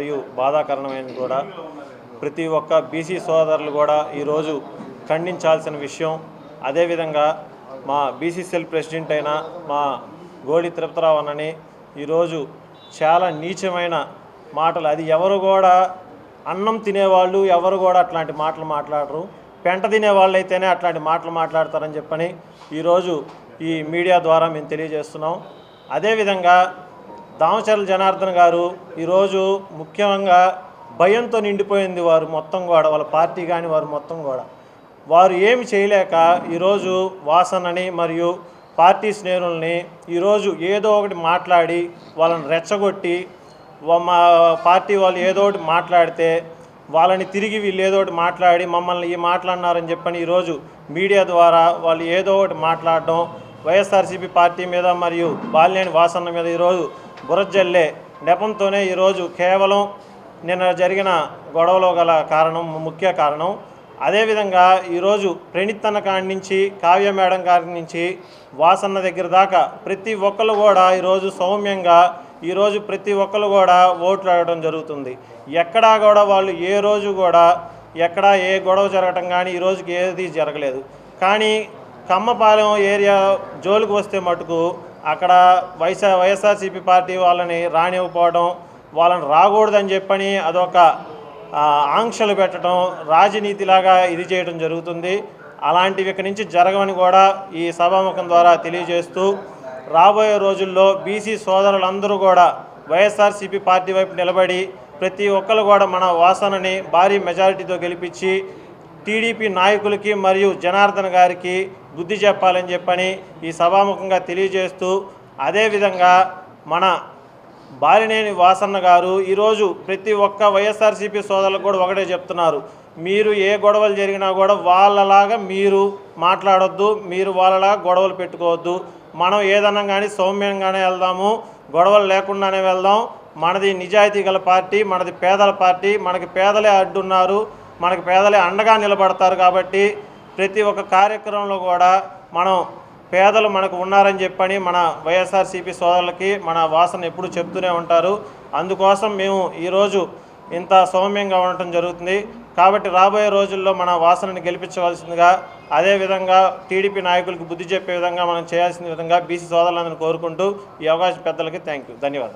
మరియు బాధాకరణమైనది కూడా. ప్రతి ఒక్క బీసీ సోదరులు కూడా ఈరోజు ఖండించాల్సిన విషయం అదేవిధంగా మా బీసీసీఎల్ ప్రెసిడెంట్ అయిన మా గోడి తిరుపతిరావు అన్నని ఈరోజు చాలా నీచమైన మాటలు. అది ఎవరు కూడా అన్నం తినేవాళ్ళు ఎవరు కూడా అట్లాంటి మాటలు మాట్లాడరు. పెంట తినేవాళ్ళు అయితేనే అట్లాంటి మాటలు మాట్లాడతారని చెప్పని ఈరోజు ఈ మీడియా ద్వారా మేము తెలియజేస్తున్నాం. అదేవిధంగా దామచర్ల జనార్దన్ గారు ఈరోజు ముఖ్యంగా భయంతో నిండిపోయింది వారు మొత్తం కూడా వాళ్ళ పార్టీ కానీ వారు మొత్తం కూడా వారు ఏమి చేయలేక ఈరోజు వాసనని మరియు పార్టీ స్నేహితుల్ని ఈరోజు ఏదో ఒకటి మాట్లాడి వాళ్ళని రెచ్చగొట్టి మా పార్టీ వాళ్ళు ఏదో ఒకటి మాట్లాడితే వాళ్ళని తిరిగి వీళ్ళు ఏదో ఒకటి మాట్లాడి మమ్మల్ని ఈ మాట్లాడినారని చెప్పని ఈరోజు మీడియా ద్వారా వాళ్ళు ఏదో ఒకటి మాట్లాడడం వైఎస్ఆర్సీపీ పార్టీ మీద మరియు బాలినేని వాసన్న మీద ఈరోజు బురజల్లే నెపంతోనే ఈరోజు కేవలం నిన్న జరిగిన గొడవలో గల కారణం ముఖ్య కారణం. అదేవిధంగా ఈరోజు ప్రణిత్తన్న కాడి నుంచి కావ్య మేడం గారి నుంచి వాసన్న దగ్గర దాకా ప్రతి ఒక్కరు కూడా ఈరోజు సౌమ్యంగా ఈరోజు ప్రతి ఒక్కరు కూడా ఓట్లు అడగడం జరుగుతుంది. ఎక్కడా కూడా వాళ్ళు ఏ రోజు కూడా ఎక్కడా ఏ గొడవ జరగటం కానీ ఈ రోజుకి ఏది జరగలేదు. కానీ కమ్మపాలెం ఏరియా జోలికి వస్తే మటుకు అక్కడ వైఎస్ఆర్ వైఎస్ఆర్సీపీ పార్టీ వాళ్ళని రానివ్వకపోవడం వాళ్ళని రాకూడదని చెప్పని అదొక ఆంక్షలు పెట్టడం రాజనీతిలాగా ఇది చేయడం జరుగుతుంది. అలాంటివి ఇక్కడి నుంచి జరగవని కూడా ఈ సభాముఖం ద్వారా తెలియజేస్తూ రాబోయే రోజుల్లో బీసీ సోదరులందరూ కూడా వైఎస్ఆర్సీపీ పార్టీ వైపు నిలబడి ప్రతి ఒక్కరు కూడా మన వాసనని భారీ మెజారిటీతో గెలిపించి టీడీపీ నాయకులకి మరియు జనార్దన్ గారికి బుద్ధి చెప్పాలని చెప్పని ఈ సభాముఖంగా తెలియజేస్తూ అదేవిధంగా మన బాలినేని వాసన్న గారు ఈరోజు ప్రతి ఒక్క వైఎస్ఆర్సీపీ సోదరులకు కూడా ఒకటే చెప్తున్నారు. మీరు ఏ గొడవలు జరిగినా కూడా వాళ్ళలాగా మీరు మాట్లాడొద్దు మీరు వాళ్ళలాగా గొడవలు పెట్టుకోవద్దు. మనం ఏదన్నా కానీ సౌమ్యంగానే వెళ్దాము గొడవలు లేకుండానే వెళ్దాం. మనది నిజాయితీ గల పార్టీ మనది పేదల పార్టీ మనకి పేదలే అడ్డున్నారు. మనకు పేదలే అండగా నిలబడతారు కాబట్టి ప్రతి ఒక్క కార్యక్రమంలో కూడా మనం పేదలు మనకు ఉన్నారని చెప్పని మన వైఎస్ఆర్సీపీ సోదరులకి మన వాసన ఎప్పుడు చెప్తూనే ఉంటారు. అందుకోసం మేము ఈరోజు ఇంత సౌమ్యంగా ఉండటం జరుగుతుంది. కాబట్టి రాబోయే రోజుల్లో మన వాసనని గెలిపించవలసిందిగా అదేవిధంగా టీడీపీ నాయకులకు బుద్ధి చెప్పే విధంగా మనం చేయాల్సిన విధంగా బీసీ సోదరులందరినీ కోరుకుంటూ ఈ అవకాశం పెద్దలకి థ్యాంక్ యూ ధన్యవాదాలు.